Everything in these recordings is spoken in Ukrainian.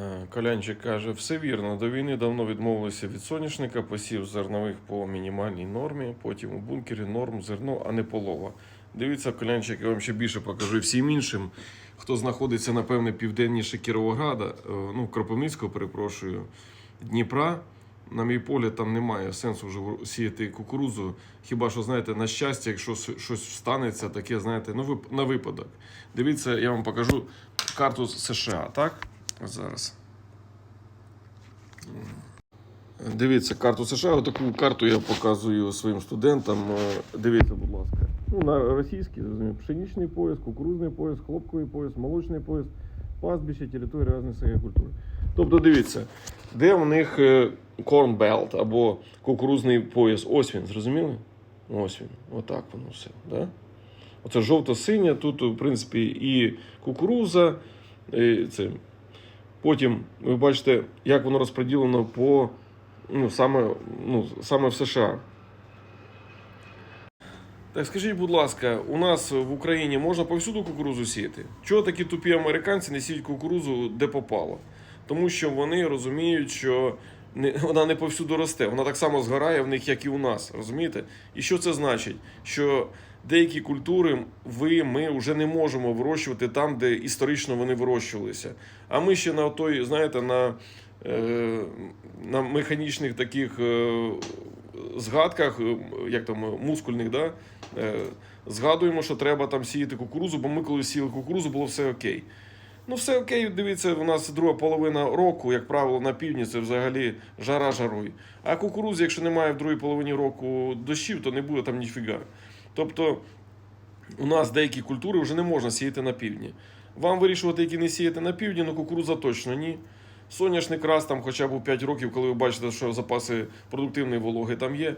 Е, Колянчик каже, все вірно. До війни давно відмовилися від соняшника, посів зернових по мінімальній нормі, потім у бункері норм зерно, а не полова. Дивіться, Колянчик, я вам ще більше покажу всім іншим, хто знаходиться, напевне, південніше Кіровограда, е, ну, Кропивницького, перепрошую, Дніпра. На мій погляд, там немає сенсу вже сіяти кукурудзу. Хіба що, знаєте, на щастя, якщо щось станеться, таке, знаєте, ну, на випадок. Дивіться, я вам покажу карту США, так? Зараз. Дивіться карту США. Отаку карту я показую своїм студентам. Е, Дивіться, будь ласка. Ну, на російській, розумію, пшеничний пояс, кукурузний пояс, хлопковий пояс, молочний пояс, пастбище, територія різних культур. Тобто, дивіться, де в них Belt або кукурузний пояс. Ось він, зрозуміли? Ось він. Отак воно все. Да? Оце жовто-синя, тут, в принципі, і кукуруза. І це. Потім ви бачите, як воно розподілено по ну, саме, ну, саме в США. Так скажіть, будь ласка, у нас в Україні можна повсюду кукурузу сіяти? Чого такі тупі американці не сіють кукурузу де попало? Тому що вони розуміють, що не, вона не повсюду росте, вона так само згорає в них, як і у нас. Розумієте? І що це значить? Що деякі культури ви, ми вже не можемо вирощувати там, де історично вони вирощувалися. А ми ще на той, знаєте, на, е, на механічних таких е, згадках, е, як там, мускульних, да? згадуємо, що треба там сіяти кукурузу, бо ми коли сіяли кукурузу, було все окей. Ну, все окей, дивіться, у нас друга половина року, як правило, на півдні це взагалі жара жаруй. А кукурудзи, якщо немає в другій половині року дощів, то не буде там ніфіга. Тобто у нас деякі культури вже не можна сіяти на півдні. Вам вирішувати, які не сіяти на півдні, ну кукурудза точно ні. Соняшник раз там хоча б у 5 років, коли ви бачите, що запаси продуктивної вологи там є.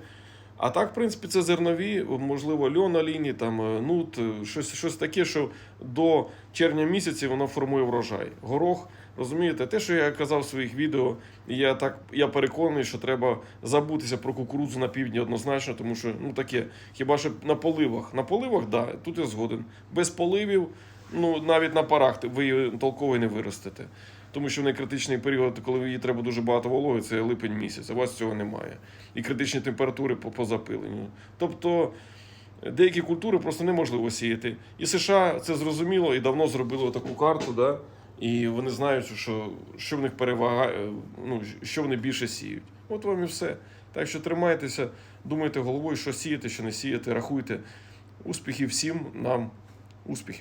А так, в принципі, це зернові, можливо, льон на лінії, там е, нут, е, щось, щось таке, що до червня місяці воно формує врожай. Горох, розумієте, те, що я казав в своїх відео, я так я переконаний, що треба забутися про кукурудзу на півдні однозначно, тому що ну таке, хіба що на поливах. На поливах, да, тут я згоден. Без поливів, ну навіть на парах ви її толково не виростете. Тому що в неї критичний період, коли їй треба дуже багато вологи, це липень місяць. А у вас цього немає. І критичні температури по, по запиленню. Тобто деякі культури просто неможливо сіяти. І США це зрозуміло і давно зробили таку карту, да? і вони знають, що, що в них перевага, е, ну, що вони більше сіють. От вам і все. Так що тримайтеся, думайте головою, що сіяти, що не сіяти, рахуйте. Успіхів всім нам, успіхів.